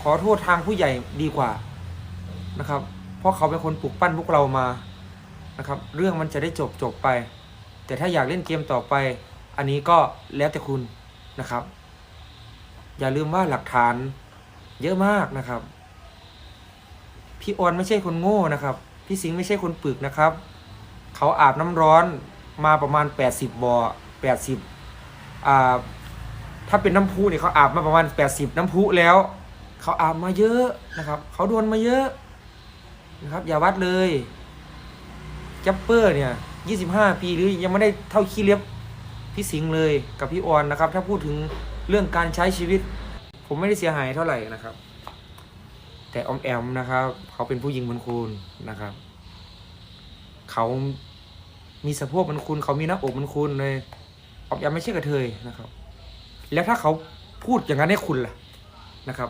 ขอโทษทางผู้ใหญ่ดีกว่านะครับ เพราะเขาเป็นคนปลุกปั้นพวกเรามานะครับ เรื่องมันจะได้จบจบไป แต่ถ้าอยากเล่นเกมต่อไป อันนี้ก็แล้วแต่คุณนะครับ อย่าลืมว่าหลักฐานเยอะมากนะครับ พี่ออนไม่ใช่คนโง่นะครับ พี่สิงห์ไม่ใช่คนปึกนะครับ เขาอาบน้ำร้อนมาประมาณ 80บ่อ80อ่าถ้าเป็นน้ำพุเนี่ยเขาอาบมาประมาณ 80 น้ำพุแล้ว เขาอาบมาเยอะนะครับ เขาโดนมาเยอะนะครับ อย่าวัดเลยจัปเปอร์เนี่ย25ปีหรือยังไม่ได้เท่าขี้เล็บพี่สิงห์เลยกับพี่ออนนะครับ ถ้าพูดถึงเรื่องการใช้ชีวิต ผมไม่ได้เสียหายเท่าไหร่นะครับ แต่ออมแอมนะครับ เขาเป็นผู้หญิงบนคูณนะครับ เขามีสะโพกมันคุณ เขามีหน้าอกมันคุณเลยออมแอมไม่ใช่กระเทยนะครับ แล้วถ้าเขาพูดอย่างนั้นให้คุณล่ะนะครับ